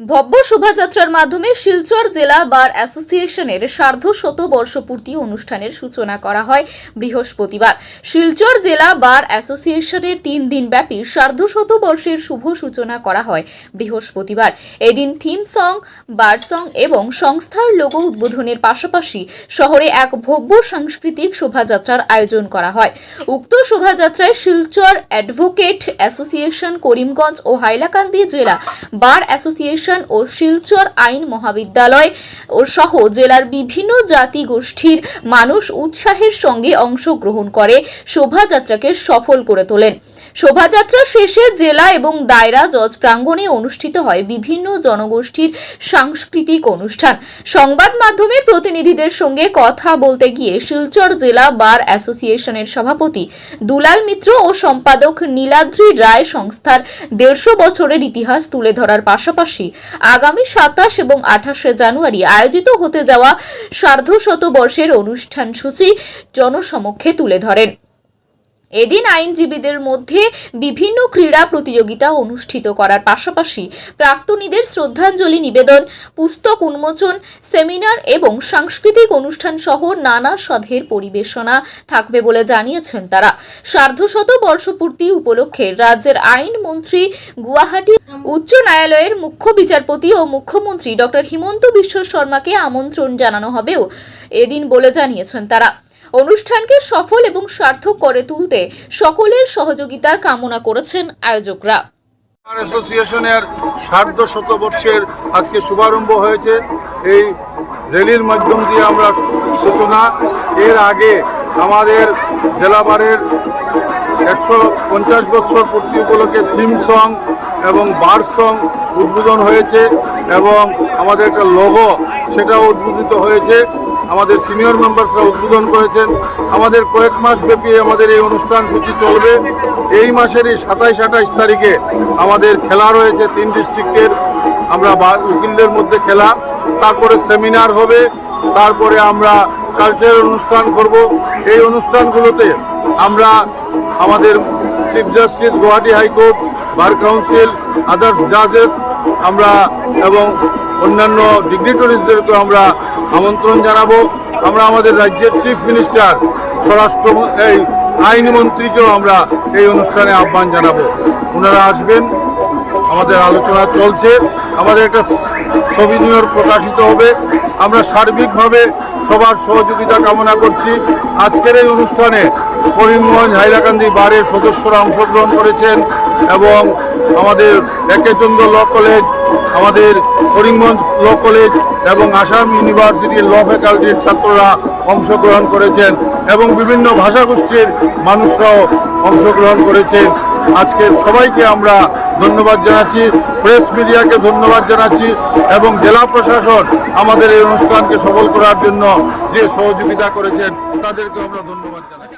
ভব্য শোভাযাত্রার মাধ্যমে শিলচর জেলা বার অ্যাসোসিয়েশনের সার্ধ শতবর্ষপূর্তি অনুষ্ঠানের সূচনা করা হয় বৃহস্পতিবার। শিলচর জেলা বার অ্যাসোসিয়েশনের তিন দিনব্যাপী সার্ধ শত বর্ষের শুভ সূচনা করা হয় বৃহস্পতিবার। এদিন থিম সং, বার সং এবং সংস্থার লোগো উদ্বোধনের পাশাপাশি শহরে এক ভব্য সাংস্কৃতিক শোভাযাত্রার আয়োজন করা হয়। উক্ত শোভাযাত্রায় শিলচর অ্যাডভোকেট অ্যাসোসিয়েশন করিমগঞ্জ ও হাইলাকান্দি জেলা বার অ্যাসোসিয়েশন ও শিলচর আইন মহাবিদ্যালয় ও সহ জেলার বিভিন্ন জাতি গোষ্ঠীর মানুষ উৎসাহের সঙ্গে অংশগ্রহণ করে শোভাযাত্রাকে সফল করে তোলেন। শোভাযাত্রা শেষে জেলা এবং দায়রা জজ প্রাঙ্গণে অনুষ্ঠিত হয় বিভিন্ন জনগোষ্ঠীর সাংস্কৃতিক অনুষ্ঠান। সংবাদ মাধ্যমে প্রতিনিধিদের সঙ্গে কথা বলতে গিয়ে শিলচর জেলা বার অ্যাসোসিয়েশনের সভাপতি দুলাল মিত্র ও সম্পাদক নীলাদ্রি রায় সংস্থার দেড়শো বছরের ইতিহাস তুলে ধরার পাশাপাশি আগামী সাতাশ এবং আঠাশে জানুয়ারি আয়োজিত হতে যাওয়া সার্ধশত বর্ষের অনুষ্ঠান সূচি জনসমক্ষে তুলে ধরেন। এদিন আইনজীবীদের মধ্যে বিভিন্ন ক্রীড়া প্রতিযোগিতা অনুষ্ঠিত করার পাশাপাশি প্রাক্তনীদের শ্রদ্ধাঞ্জলি নিবেদন, পুস্তক উন্মোচন, সেমিনার এবং সাংস্কৃতিক অনুষ্ঠান সহ নানা স্বাদের পরিবেশনা থাকবে বলে জানিয়েছেন তারা। সার্ধশত বর্ষপূর্তি উপলক্ষে রাজ্যের আইন মন্ত্রী গুয়াহাটি উচ্চ ন্যায়ালয়ের মুখ্য বিচারপতি ও মুখ্যমন্ত্রী ডক্টর হিমন্ত বিশ্ব শর্মাকে আমন্ত্রণ জানানো হবেও এদিন বলে জানিয়েছেন তারা। অনুষ্ঠানকে সফল এবং সার্থক করে তুলতে সকলের সহযোগিতার কামনা করেছেন আয়োজকরা। অ্যাসোসিয়েশনের সার্ধ শতবর্ষের আজকে শুভারম্ভ হয়েছে। এই র্যালির মাধ্যম দিয়ে আমরা সূচনা, এর আগে আমাদের জেলাবারের একশো পঞ্চাশ বছর পূর্তি উপলক্ষে থিম সং এবং বার সং উদ্বোধন হয়েছে এবং আমাদের একটা লোগো সেটাও উদ্বোধিত হয়েছে। আমাদের সিনিয়র মেম্বার্সরা উদ্বোধন করেছেন। আমাদের কয়েক মাস ব্যাপী আমাদের এই অনুষ্ঠান সূচি চলবে। এই মাসেরই সাতাইশ আঠাইশ তারিখে আমাদের খেলা রয়েছে তিন ডিস্ট্রিক্টের আমরা উকিলদের মধ্যে খেলা, তারপরে সেমিনার হবে, তারপরে আমরা কালচারাল অনুষ্ঠান করব। এই অনুষ্ঠানগুলোতে আমরা আমাদের chief justice Guwahati high court bar council others জাজেস আমরা এবং অন্যান্য ডিগনিটরিজদেরকে আমরা আমন্ত্রণ জানাব। আমরা আমাদের রাজ্যের চিফ মিনিস্টার স্বরাষ্ট্র এই আইনমন্ত্রীকেও আমরা এই অনুষ্ঠানে আহ্বান জানাব। ওনারা আসবেন, আমাদের আলোচনা চলছে, আমাদের একটা সবিনিয়র প্রকাশিত হবে। আমরা সার্বিকভাবে সবার সহযোগিতা কামনা করছি। আজকের এই অনুষ্ঠানে করিমগঞ্জ হাইলাকান্দি বারের সদস্যরা অংশগ্রহণ করেছেন। এবং আমাদের একেচন্দ্র ল কলেজ, আমাদের করিমগঞ্জ ল কলেজ এবং আসাম ইউনিভার্সিটির ল ফ্যাকাল্টির ছাত্ররা অংশগ্রহণ করেছেন এবং বিভিন্ন ভাষাগোষ্ঠীর মানুষরাও অংশগ্রহণ করেছেন। আজকের সবাইকে আমরা ধন্যবাদ জানাচ্ছি, প্রেস মিডিয়াকে ধন্যবাদ জানাচ্ছি এবং জেলা প্রশাসন আমাদের এই অনুষ্ঠানকে সফল করার জন্য যে সহযোগিতা করেছেন তাদেরকে আমরা ধন্যবাদ জানাচ্ছি।